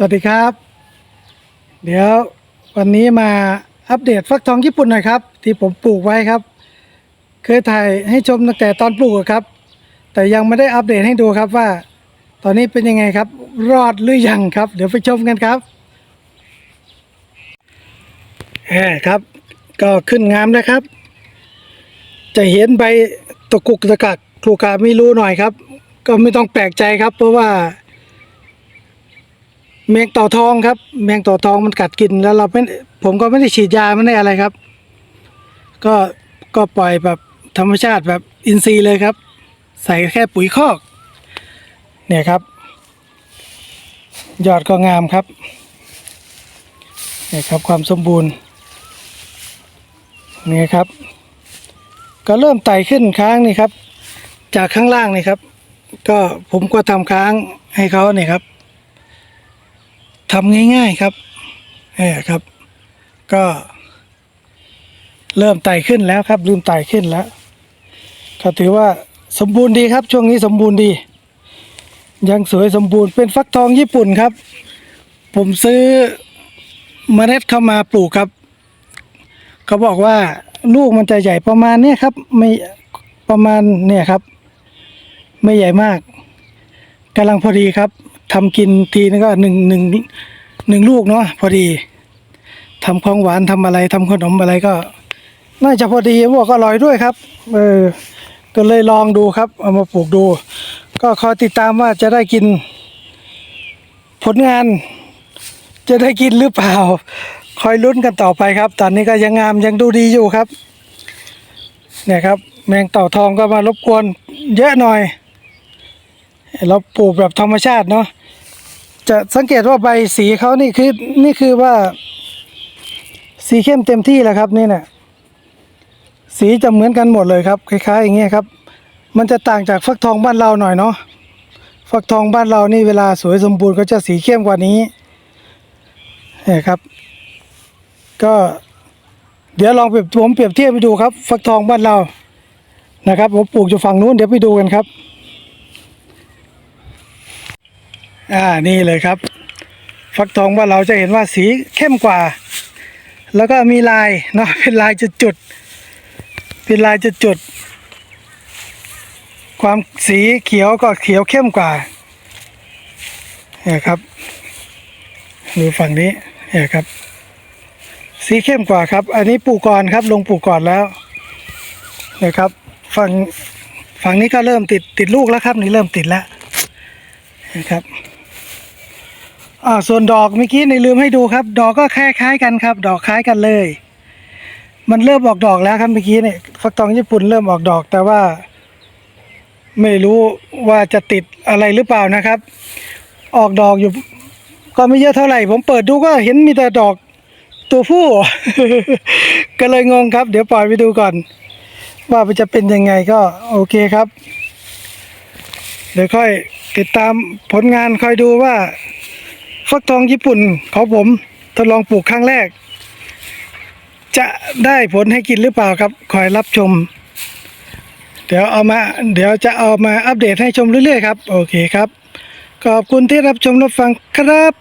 สวัสดีครับ เดี๋ยววันนี้มาอัปเดตฟักทองญี่ปุ่นหน่อยครับ ที่ผมปลูกไว้ครับ เคยถ่ายให้ชมตั้งแต่ตอนปลูกครับ แต่ยังไม่ได้อัปเดตให้ดูครับว่า ตอนนี้เป็นยังไงครับ รอดหรือยังครับ เดี๋ยวไปชมกันครับแหมครับ ก็ขึ้นงามนะครับ จะเห็นใบตะกุกตะกักครูกาไม่รู้หน่อยครับ ก็ไม่ต้องแปลกใจครับ เพราะว่า แมงต่อทองครับ แมงต่อทองมันกัดกินแล้วเราไม่ผมก็ไม่ได้ฉีดยาไม่ได้อะไรครับ ก็ก็ปล่อยแบบธรรมชาติแบบอินทรีย์เลยครับ ใส่แค่ปุ๋ยคอก เนี่ยครับ ยอดก็งามครับเนี่ยครับความสมบูรณ์นี่ครับ ก็เริ่มไต่ขึ้นค้างนี่ครับ จากข้างล่างนี่ครับ ก็ผมก็ทำค้างให้เขาเนี่ยครับ ทำง่ายๆครับเออครับ ก็ เริ่มไต่ขึ้นแล้วครับลืมไต่ขึ้นแล้ว ก็ถือว่าสมบูรณ์ดีครับ ช่วงนี้สมบูรณ์ดี ยังสวยสมบูรณ์เป็นฟักทองญี่ปุ่นครับ ผมซื้อเมล็ดเข้ามาปลูกครับเขาบอกว่าลูกมันจะใหญ่ประมาณเนี้ยครับ ไม่ประมาณเนี่ยครับ ไม่ใหญ่มากกำลังพอดีครับ ทำกินทีนึงก็หนึ่งหนึ่งหนึ่งลูกเนาะพอดีทำของหวานทำอะไรทำขนมอะไรก็ น่าจะพอดีบอกก็อร่อยด้วยครับ เออ ก็เลยลองดูครับ เอามาปลูกดู ก็คอยติดตามว่าจะได้กิน ผลงาน จะได้กินหรือเปล่า คอยลุ้นกันต่อไปครับ ตอนนี้ก็ยังงามยังดูดีอยู่ครับ เนี่ยครับ แมงเต่าทองก็มารบกวน เยอะหน่อย เราปลูกแบบธรรมชาติเนาะ จะสังเกตว่าใบสีเขานี่คือนี่คือว่า สีเข้มเต็มที่แล้วครับนี่น่ะสีจะเหมือนกันหมดเลยครับคล้ายๆอย่างเงี้ยครับ มันจะต่างจากฟักทองบ้านเราหน่อยเนาะฟักทองบ้านเรานี่เวลาสวยสมบูรณ์ก็จะสีเข้มกว่านี้เนี่ยครับ ก็เดี๋ยวลองเปรียบผมเปรียบเทียบไปดูครับ ฟักทองบ้านเรานะครับ ผมปลูกอยู่ฝั่งนู้นเดี๋ยวไปดูกันครับ อ่านี่เลยครับ ฟักทองว่าเราจะเห็นว่าสีเข้มกว่า แล้วก็มีลายเนาะเป็นลายจุดจุดๆเป็นลายจุดจุดๆความสีเขียวก็เขียวเข้มกว่าเนี่ยครับดูฝั่งนี้เนี่ยครับ สีเข้มกว่าครับ อันนี้ปลูกก่อนครับ ลงปลูกก่อนแล้วนะครับฝั่งฝั่งนี้ก็เริ่มติดติดลูกแล้วครับ นี่เริ่มติดแล้วนะครับ อ่าส่วนดอกเมื่อกี้ในลืมให้ดูครับ ดอกก็คล้ายๆกันครับ ดอกคล้ายกันเลย มันเริ่มออกดอกแล้วครับเมื่อกี้เนี่ยฟักทองญี่ปุ่นเริ่มออกดอก แต่ว่า ไม่รู้ว่าจะติดอะไรหรือเปล่านะครับ ออกดอกอยู่ ก็ไม่เยอะเท่าไหร่ ผมเปิดดูก็เห็นมีแต่ดอกตัวผู้ ก็เลยงงครับ เดี๋ยวปล่อยไปดูก่อน ว่ามันจะเป็นยังไงก็โอเคครับ เดี๋ยวค่อยติดตามผลงานค่อยดูว่า ฟักทองญี่ปุ่นของผมทดลองปลูกครั้งแรก จะได้ผลให้กินหรือเปล่าครับ คอยรับชม เดี๋ยวเอามา เดี๋ยวจะเอามาอัปเดตให้ชมเรื่อยๆครับ โอเคครับ ขอบคุณที่รับชมรับฟังครับ